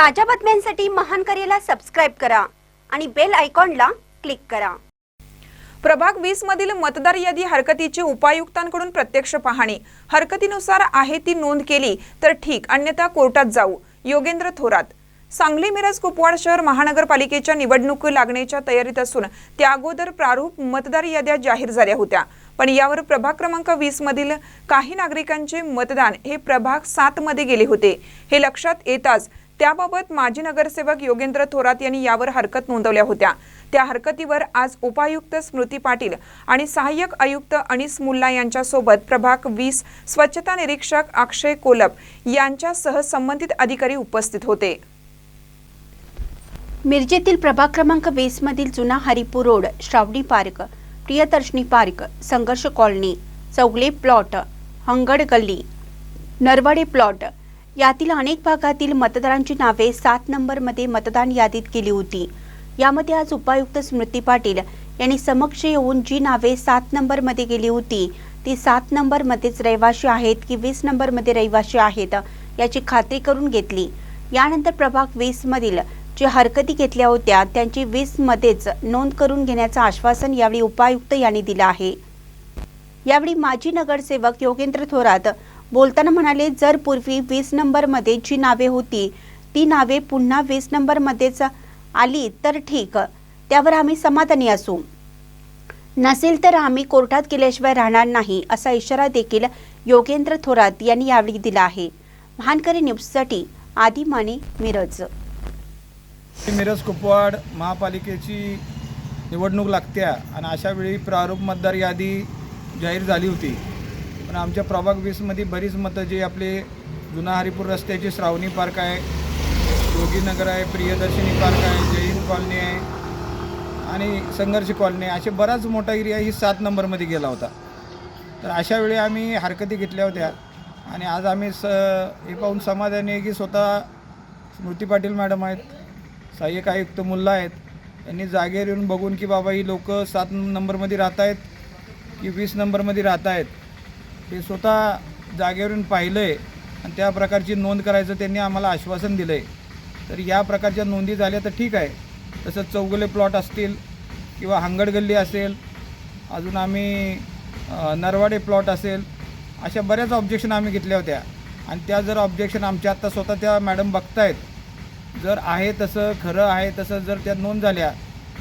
ताज्या बातम्यांसाठी महान करेला सबस्क्राईब करा आणि बेल आयकॉनला क्लिक करा. प्रभाग वीस मधील मतदार यादी हरकतीची उपायुक्तांकडून प्रत्यक्ष पाहणी. हरकतीनुसार आहे ती नोंद केली तर ठीक अन्यथा कोर्टात जाऊ. योगेंद्र थोरात. सांगली मिरज कुपवाड शहर महानगरपालिकेच्या निवडणूक लागण्याच्या तयारीत असून त्या अगोदर प्रारूप मतदार याद्या जाहीर झाल्या होत्या. पण यावर प्रभाग क्रमांक वीस मधील काही नागरिकांचे मतदान हे प्रभाग सात मध्ये गेले होते. हे लक्षात येताच त्याबाबत माजी नगरसेवक योगेंद्र थोरात यांनी यावर हरकत नोंदवल्या होत्या. त्या हरकतीवर आज उपायुक्त स्मृती पाटील आणि सहाय्यक आयुक्त अनिस मुल्ला यांच्यासोबत प्रभाग वीस स्वच्छता निरीक्षक अक्षय कोलप यांच्यासह संबंधित अधिकारी उपस्थित होते. मिरजेतील प्रभाग क्रमांक वीस मधील जुना Haripur road Shravani park Priyadarshini park Sangharsh colony Chougule plot Hangad गल्ली नरवाडे प्लॉट यातील अनेक भागातील मतदारांची नावे सात नंबरमध्ये मतदान यादीत केली होती. यामध्ये आज उपायुक्त स्मृती पाटील यांनी समक्ष येऊन जी नावे सात नंबरमध्ये गेली होती ती सात नंबरमध्येच रहिवाशी आहेत की वीस नंबरमध्ये रहिवाशी आहेत याची खात्री करून घेतली. यानंतर प्रभाग वीसमधील जे हरकती घेतल्या होत्या त्यांची वीस मध्येच नोंद करून घेण्याचं आश्वासन यावेळी उपायुक्त यांनी दिलं आहे. यावेळी माजी नगरसेवक योगेंद्र थोरात बोलताना म्हणाले जर पूर्वी वीस नंबरमध्ये जी नावे होती ती नावे पुन्हा वीस नंबरमध्येच आली तर ठीक. त्यावर आम्ही समाधानी असू. नसेल तर आम्ही कोर्टात गेल्याशिवाय राहणार नाही असा इशारा देखील योगेंद्र थोरात यांनी यावेळी दिला आहे. महानकरी न्यूजसाठी आदी माने मिरज. मिरज कुपवाड महापालिकेची निवडणूक लागत्या आणि अशा वेळी प्रारूप मतदार यादी जाहीर झाली होती. पण आमच्या प्रभाग वीसमध्ये बरीच मतं जी आपले जुना हरिपूर रस्त्याची श्रावणी पार्क आहे योगीनगर आहे प्रियदर्शिनी पार्क आहे जैन कॉलनी आहे आणि संघर्ष कॉलनी असे बराच मोठा एरिया ही सात नंबरमध्ये गेला होता. तर अशा वेळी आम्ही हरकती घेतल्या होत्या आणि आज आम्ही स हे पाहून समाधानी आहे की स्वतः स्मृती पाटील मॅडम आहेत सहाय्यक आयुक्त मुल्ला आहेत यांनी जागेवर येऊन बघून की बाबा ही लोक सात नंबरमध्ये राहत आहेत की वीस नंबरमध्ये राहत आहेत हे स्वतः जागेवरून पाहिलं आहे आणि त्या प्रकारची नोंद करायचं त्यांनी आम्हाला आश्वासन दिलं आहे तर या प्रकारच्या नोंदी झाल्या तर ठीक आहे. तसंच चौगुले प्लॉट असतील किंवा हंगडगल्ली असेल अजून आम्ही नरवाडे प्लॉट असेल अशा बऱ्याच ऑब्जेक्शन आम्ही घेतल्या होत्या. आणि त्या जर ऑब्जेक्शन आमच्या आत्ता स्वतः त्या मॅडम बघतायत जर आहे तसं खरं आहे तसं जर त्या नोंद झाल्या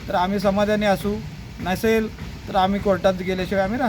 तर आम्ही समाधानी असू. नसेल तर आम्ही कोर्टात गेल्याशिवाय आम्ही राहणार.